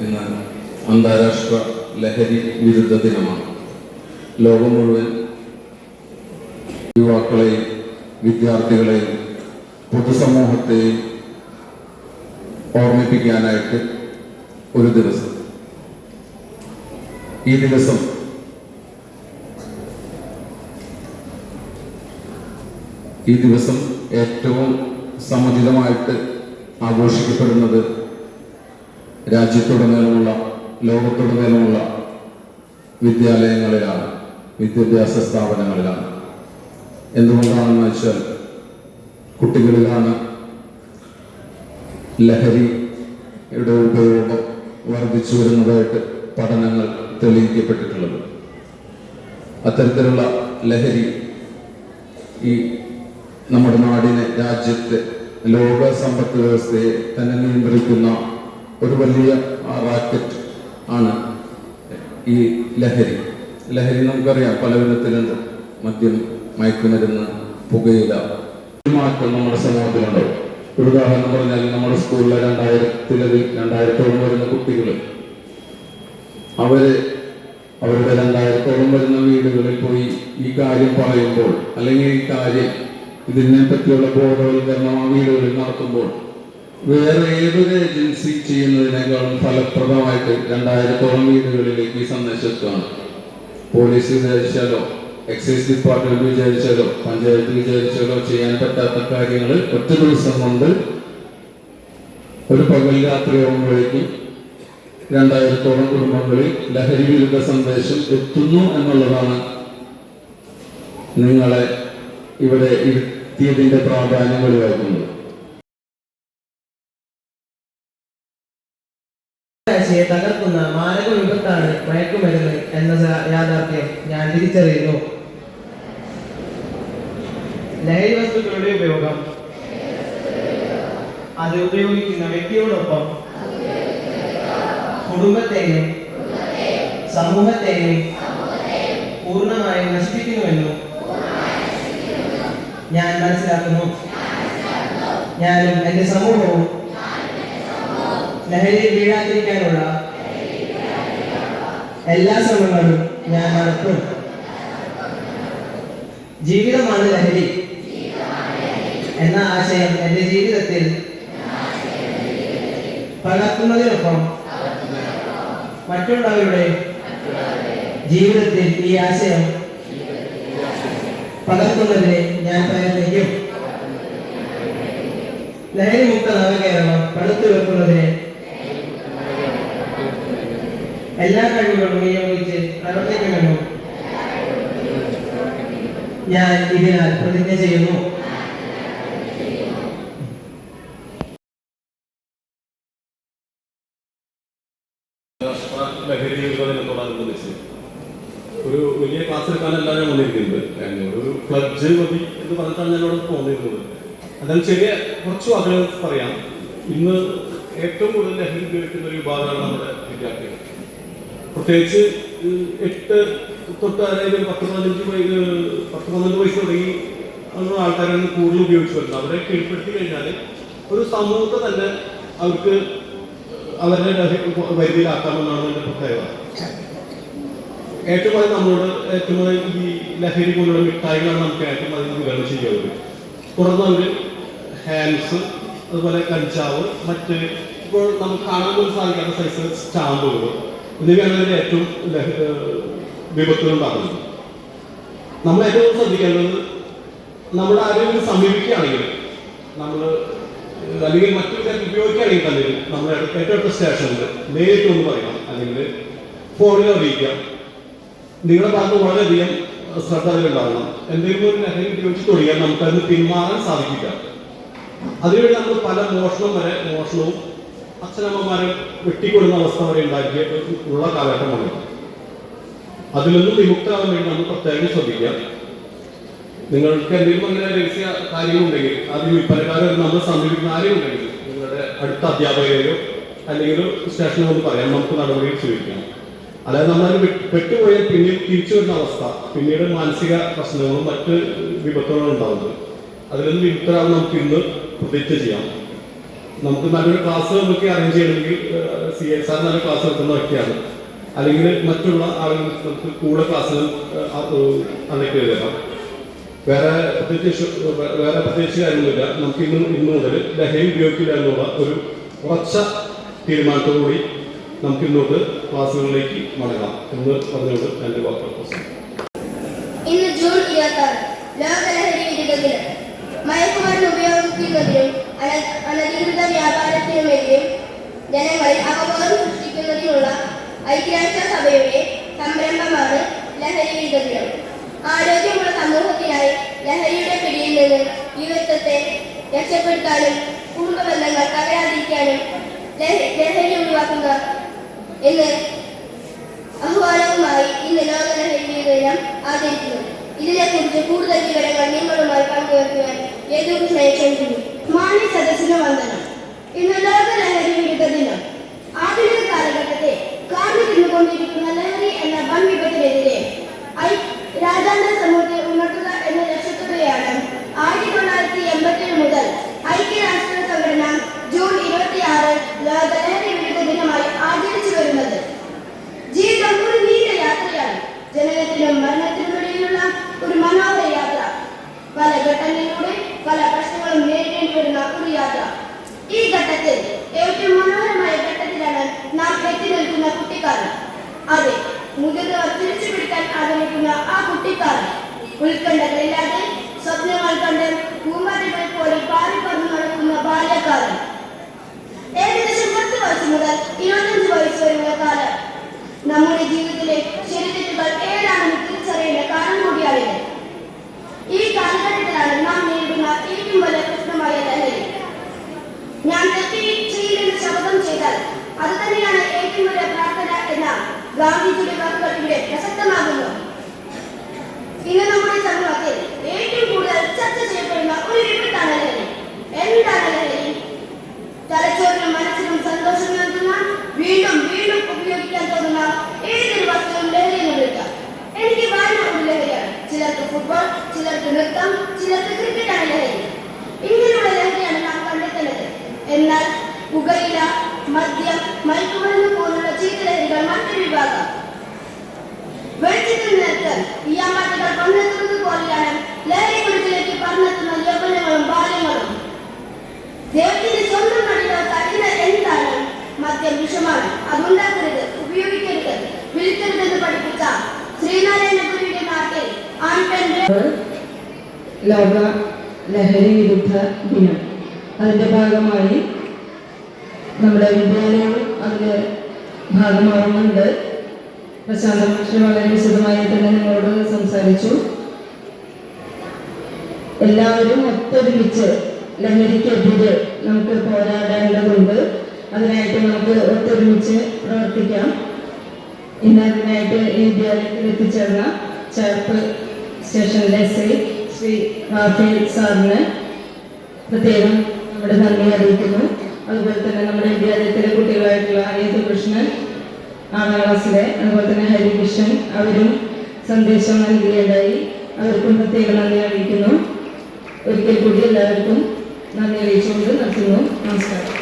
ഇന്ന് അന്താരാഷ്ട്ര ലഹരി വിരുദ്ധ ദിനമാണ്. ലോകം മുഴുവൻ യുവാക്കളെയും വിദ്യാർത്ഥികളെയും പൊതുസമൂഹത്തെയും ഓർമ്മിപ്പിക്കാനായിട്ട് ഒരു ദിവസം. ഈ ദിവസം ഈ ദിവസം ഏറ്റവും സമുചിതമായിട്ട് ആഘോഷിക്കപ്പെടുന്നത് രാജ്യത്തുടനീളമുള്ള ലോകത്തുടനീളമുള്ള വിദ്യാലയങ്ങളിലാണ് വിദ്യാഭ്യാസ സ്ഥാപനങ്ങളിലാണ്. എന്തുകൊണ്ടാണെന്ന് വെച്ചാൽ കുട്ടികളിലാണ് ലഹരിയുടെ ഉപയോഗം വർദ്ധിച്ചു വരുന്നതായിട്ട് പഠനങ്ങൾ തെളിയിക്കപ്പെട്ടിട്ടുള്ളത്. അത്തരത്തിലുള്ള ലഹരി ഈ നമ്മുടെ നാടിനെ രാജ്യത്തെ ലോക സമ്പദ് വ്യവസ്ഥയെ തന്നെ നിയന്ത്രിക്കുന്ന ഒരു വലിയ റാക്കറ്റ് ആണ് ഈ ലഹരി. ലഹരി നമുക്കറിയാം പല വിധത്തിലുണ്ട് മദ്യം മയക്കുമരുന്ന് പുകയില മാറ്റം നമ്മുടെ സമൂഹത്തിലുണ്ട്. ഒരു ഉദാഹരണം പറഞ്ഞാൽ നമ്മുടെ സ്കൂളിലെ രണ്ടായിരത്തിലധികം രണ്ടായിരത്തോളം വരുന്ന കുട്ടികൾ അവർ അവരുടെ രണ്ടായിരത്തോളം വരുന്ന വീടുകളിൽ പോയി ഈ കാര്യം പറയുമ്പോൾ അല്ലെങ്കിൽ ഈ കാര്യം ഇതിനെ പറ്റിയുള്ള ബോധവൽക്കരണം ആ വീടുകളിൽ നടത്തുമ്പോൾ വേറെ ഏതൊരു ഏജൻസി ചെയ്യുന്നതിനേക്കാളും ഫലപ്രദമായിട്ട് രണ്ടായിരത്തോളം വീടുകളിലേക്ക് ഈ സന്ദേശം എത്തുകയാണ്. പോലീസ് വിചാരിച്ചാലോ എക്സൈസ് ഡിപ്പാർട്ട്മെന്റ് വിചാരിച്ചാലോ പഞ്ചായത്ത് വിചാരിച്ചാലോ ചെയ്യാൻ പറ്റാത്ത കാര്യങ്ങൾ ഒറ്റ ദിവസം കൊണ്ട് ഒരു പകൽ രാത്രിയാകുമ്പോഴേക്കും രണ്ടായിരത്തോളം കുടുംബങ്ങളിൽ ലഹരി വിരുദ്ധ സന്ദേശം എത്തുന്നു എന്നുള്ളതാണ് നിങ്ങളെ ഇവിടെ ഇരുത്തിയതിന്റെ പ്രാധാന്യം വെളിവാക്കുന്നത് ആഴ്ചയെ തകർക്കുന്ന മാരക വിപത്താണ് മയക്കുമരുന്ന് എന്ന സ- യാഥാർത്ഥ്യം ഞാൻ തിരിച്ചറിയുന്നു ലഹരി വസ്തുക്കളുടെ ഉപയോഗം. അത് ഉപയോഗിക്കുന്ന വ്യക്തിയോടൊപ്പം കുടുംബത്തെയും സമൂഹത്തെയും പൂർണമായും നശിപ്പിക്കുന്നുവെന്നും ഞാൻ മനസ്സിലാക്കുന്നു. ഞാനും എന്റെ സമൂഹവും ലഹരിയിൽ വീഴാതിരിക്കാനുള്ള എല്ലാ ശ്രമങ്ങളും ഞാൻ നടത്തും. ജീവിതമാണ് ലഹരി. എന്ന ആശയം എന്റെ ജീവിതത്തിൽ പകർത്തുന്നതിനൊപ്പം മറ്റുള്ളവരുടെ ജീവിതത്തിൽ ഈ ആശയം പകർത്തുന്നതിന് ഞാൻ പ്രയത്നിക്കും. ലഹരിമുക്ത നവകേരളം പടുത്തു വെക്കുന്നതിന് എല്ലാ കഴിവുകളും വിനിയോഗിച്ച് പ്രവർത്തിക്കുമെന്നും ഞാൻ ഇതിനാൽ പ്രതിജ്ഞ ചെയ്യുന്നു. ലഹരി വിരോധനത്തോടനുബന്ധിച്ച് ഒരു വലിയ ക്ലാസ് എടുക്കാനല്ല ഞാൻ വന്നിരിക്കുന്നത് ഒരു ക്ലബ്ജ് മതി എന്ന് പറഞ്ഞിട്ടാണ് അവിടെ പോന്നിരുന്നത്. എന്നാൽ ചെറിയ കുറച്ച് വാക്കുകൾ പറയാം. ഇന്ന് ഏറ്റവും കൂടുതൽ ലഹരി ഉപയോഗിക്കുന്ന ഒരു വിഭാഗമാണ് നമ്മുടെ വിദ്യാർത്ഥികൾ. പ്രത്യേകിച്ച് എട്ട് തൊട്ട് അതായത് പത്ത് പതിനഞ്ച് പത്ത് പന്ത്രണ്ട് വയസ്സ് തുടങ്ങി അങ്ങനെ ആൾക്കാരാണ് കൂടുതൽ ഉപയോഗിച്ച് വരുന്നത് അവരെ കീഴ്പ്പെടുത്തി കഴിഞ്ഞാൽ ഒരു സമൂഹത്തെ തന്നെ അവർക്ക് അവരുടെ വരുതിയിലാക്കാമെന്നാണ് എന്റെ പ്രത്യേകത. ഏറ്റവും അധികം നമ്മളോട് ഏറ്റവും അധികം ഈ ലഹരി പോലുള്ള മിഠായികളാണ് നമുക്ക് ഏറ്റവും അധികം വിതരണം ചെയ്യുന്നത് തുടർന്ന് അവർ ഹാൻഡ്സ് അതുപോലെ കഞ്ചാവ് മറ്റ് ഇപ്പോൾ നമുക്ക് കാണാൻ പോലും സാധിക്കാത്ത സൈസ് സ്റ്റാമ്പുകൾ. എന്നിവയാണ് അതിന്റെ ഏറ്റവും വിപത്തുകളുണ്ടാകുന്നത് നമ്മൾ ഏറ്റവും ശ്രദ്ധിക്കേണ്ടത് നമ്മുടെ ആരെങ്കിലും സമീപിക്കുകയാണെങ്കിൽ നമ്മൾ അല്ലെങ്കിൽ മറ്റൊരു തരത്തിൽ ഉപയോഗിക്കുകയാണെങ്കിൽ നമ്മുടെ ഏറ്റവും സ്റ്റേഷനിൽ നേരിട്ട് ഒന്ന് പറയാം അല്ലെങ്കിൽ ഫോണിൽ അറിയിക്കാം. നിങ്ങളുടെ ഭാഗത്ത് വളരെയധികം ശ്രദ്ധ അതിലുണ്ടാവണം എന്തെങ്കിലും ഒരു ലഹരി ഉപയോഗിച്ച് തുടങ്ങിയാൽ നമുക്കതിന് പിന്മാറാൻ സാധിക്കില്ല. അതിനുവേണ്ടി നമ്മൾ പല മോഷണം വരെ മോഷണവും അച്ഛനമ്മമാരെ വെട്ടിക്കൊടുന്ന അവസ്ഥ വരെ ഉണ്ടാക്കിയ ഉള്ള കാലഘട്ടമാണ്. അതിലൊന്നും വിമുക്തമാകാൻ വേണ്ടി നമ്മൾ പ്രത്യേകം ശ്രദ്ധിക്കാം നിങ്ങൾക്ക് എന്തെങ്കിലും അങ്ങനെ രഹസ്യ കാര്യങ്ങളുണ്ടെങ്കിൽ അത് വിൽപ്പനക്കാരെ നമ്മൾ സമീപിക്കുന്ന ഉണ്ടെങ്കിൽ നിങ്ങളുടെ അടുത്ത അധ്യാപകരെയോ അല്ലെങ്കിൽ സ്റ്റേഷനിൽ ഒന്ന് പറയാം നമുക്ക് നടപടികൾ സ്വീകരിക്കാം. അതായത് നമ്മൾ പെട്ടുപോയാൽ പിന്നീട് തിരിച്ചു വരുന്ന അവസ്ഥ പിന്നീട് മാനസിക പ്രശ്നങ്ങളും മറ്റ് വിപത്തുകളും ഉണ്ടാവുന്നത്. അതിൽ നിന്ന് വിമുക്തരാകാൻ നമുക്ക് ഇന്ന് പ്രതിജ്ഞ ചെയ്യാം. നമുക്ക് നല്ലൊരു ക്ലാസ് നമുക്ക് അറേഞ്ച് ചെയ്യണമെങ്കിൽ സി എസ് ആർ നല്ല ക്ലാസ് എടുക്കുന്ന വ്യക്തിയാണ്. അല്ലെങ്കിൽ മറ്റുള്ള ആളുകൾ നമുക്ക് കൂടെ ക്ലാസ്സുകൾ അന്നേക്ക് എഴുതണം വേറെ പ്രത്യേകിച്ച് വേറെ പ്രത്യേകിച്ച് കാര്യമൊന്നുമില്ല നമുക്ക് ഇന്ന് ഇന്ന് മുതൽ ലഹരി ഉപയോഗിക്കില്ല എന്നുള്ള ഒരു ഉറച്ച തീരുമാനത്തോടുകൂടി നമുക്ക് ഇന്നോട്ട് ക്ലാസ്സുകളിലേക്ക് മടങ്ങാം എന്ന് പറഞ്ഞുകൊണ്ട് എന്റെ വാക്ക്. ഇന്ന് ജൂൺ ഇരുപത്തി ആറ് വിരുദ്ധ ദിനം മയക്കുമരുന്ന് എന്ന് ആഹ്വാനവുമായി ഇന്ന് ലോക ലഹരി ദിനം ആചരിക്കുന്നു ഇതിനെക്കുറിച്ച് കൂടുതൽ വിവരങ്ങൾ നിങ്ങളുമായി പങ്കുവയ്ക്കുവാൻ യേശുകൃഷ്ണനെ ക്ഷണിക്കുന്നു മാന്യ സദസ്സിന് വന്ദനം. ഇന്ന് ലോക ലഹരി വിരുദ്ധ ദിനം ആധുനിക കാലഘട്ടത്തെ കാർന്നു തിന്നുകൊണ്ടിരിക്കുന്ന ലഹരി എന്ന വൻ വിപത്തിനെതിരെ ഐ- രാജ്യാന്തര സമൂഹത്തെ ഉണർത്തുക എന്ന ലക്ഷ്യത്തോടെയാണ് ആയിരത്തി തൊള്ളായിരത്തി എൺപത്തി മുതൽ ഐക്യരാഷ്ട്ര സംഘടന ജൂൺ ഇരുപത്തിയാറ് ലോക ലഹരി വിരുദ്ധ ദിനമായി ആചരിച്ചു വരുന്നത് ജീവിതം ഒരു നീണ്ട യാത്രയാണ് ജനനത്തിനും മരണത്തിനും ഇടയിലുള്ള ഒരു മനോഹര യാത്ര പല ഘട്ടങ്ങളിലൂടെ പല പ്രശ്നങ്ങളും നേരിടേണ്ടി വരുന്ന ഒരു യാത്ര ഈ ഘട്ടത്തിൽ ഏറ്റവും മനോഹരമായ ഘട്ടത്തിലാണ് നാം എത്തി നിൽക്കുന്ന കുട്ടിക്കാലം അതെ മുതിർന്നവർ തിരിച്ചു പിടിക്കാൻ ആഗ്രഹിക്കുന്ന ആ കുട്ടിക്കാലം ഉത്കണ്ഠകളില്ലാതെ സ്വപ്നങ്ങൾ കണ്ട് പൂമ്പാറ്റകളെ പോലെ പാറി നടക്കുന്ന ബാല്യകാലം. ഏകദേശം പത്ത് വയസ്സ് മുതൽ ഇരുപത്തഞ്ച് വയസ്സ് വരെയുള്ള കാലം. നമ്മുടെ ജീവിതത്തിലെ ശരിതെറ്റുകൾ ഏതാണെന്ന് തിരിച്ചറിയേണ്ട കാലം കൂടിയാണിത്. ഈ കാലഘട്ടത്തിലാണ് നാം നേരിടുന്ന ഏറ്റവും വലിയ പ്രശ്നമായ ലഹരി ഞാൻ ശബ്ദം ചെയ്താൽ അത് തന്നെയാണ് ഏറ്റവും വലിയ പ്രാർത്ഥന എന്ന ഗാന്ധിജിയുടെ വാക്കുകൾ ഇവിടെ ഇന്ന് നമ്മുടെ സമൂഹത്തിൽ ഏറ്റവും കൂടുതൽ ചർച്ച ചെയ്യപ്പെടുന്ന ഒരു വിപത്താണ് ലഹരി എന്താണ് ലഹരി തലച്ചോറിനും മനസ്സിനും സന്തോഷം നൽകുന്ന വീണ്ടും വീണ്ടും ഉപയോഗിക്കാൻ തോന്നുന്ന ഏതൊരു വസ്തുവും ലഹരി എന്ന് വിളിക്കാം എനിക്ക് വായന ഒരു ലഹരിയാണ് ചിലർക്ക് ഫുട്ബോൾ ചിലർക്ക് നൃത്തം ചിലർക്ക് ക്രിക്കറ്റാണ് ലഹരി ഇങ്ങനെയുള്ള ലഹരിയാണ് നാം കണ്ടെത്തുന്നത്. എന്നാൽ പുകയില മദ്യം മയക്കുമരുന്ന് പോലുള്ള ചീത്ത ലഹരികൾ മറ്റൊരു വിഭാഗം. വെളിച്ചത്തിൽ നിൽക്ക് ഈയാമ്പാട്ടുകൾ പണ്ടെത്തുന്നത് പോലെയാണ് ലഹരി കുടിച്ചിലേക്ക് പറഞ്ഞെത്തുന്ന യൗവനങ്ങളും ബാല്യങ്ങളും. ദൈവത്തിന്റെ സ്വന്തം നടികൾക്ക് അതിന് എന്താണ്? മദ്യം വിഷമാണ്. അതുണ്ടാക്കരുത് ഉപയോഗിക്കരുത് വിളിക്കരുതെന്ന് പഠിപ്പിച്ച ശ്രീനാരായണ ഗുരുവിന്റെ നാട്ടിൽ ആൺ പെൺ ലോക ലഹരി വിരുദ്ധ ദിനം. അതിന്റെ ഭാഗമായി നമ്മുടെ വിദ്യാലയവും അതിൽ ഭാഗമാവുന്നുണ്ട്. പ്രശാന്ത വളരെ വിശദമായി തന്നെ നിങ്ങളോട് സംസാരിച്ചു. എല്ലാവരും ഒത്തൊരുമിച്ച് ലഹരിക്കെതിരെ നമുക്ക് പോരാടേണ്ടതുണ്ട്. അതിനായിട്ട് നമുക്ക് ഒത്തൊരുമിച്ച് പ്രവർത്തിക്കാം. ഇന്ന് അതിനായിട്ട് ഈ വിദ്യാലയത്തിൽ എത്തിച്ചേർന്ന ചേർപ്പ് സ്റ്റേഷനിലെ ഐ ശ്രീ റാഫേൽ സാറിന് പ്രത്യേകം നമ്മുടെ നന്ദി അറിയിക്കുന്നു. അതുപോലെ തന്നെ നമ്മുടെ വിദ്യാലയത്തിലെ കുട്ടികളായിട്ടുള്ള അനിയത്ത് കൃഷ്ണൻ ആറാം ക്ലാസ്സിലെ അതുപോലെ തന്നെ ഹരികൃഷ്ണൻ അവരും സന്ദേശം നൽകുകയുണ്ടായി. അവർക്കും പ്രത്യേകം നന്ദി അറിയിക്കുന്നു. ഒരിക്കൽ കൂടി എല്ലാവർക്കും നന്ദി അറിയിച്ചുകൊണ്ട് നടത്തുന്നു നമസ്കാരം.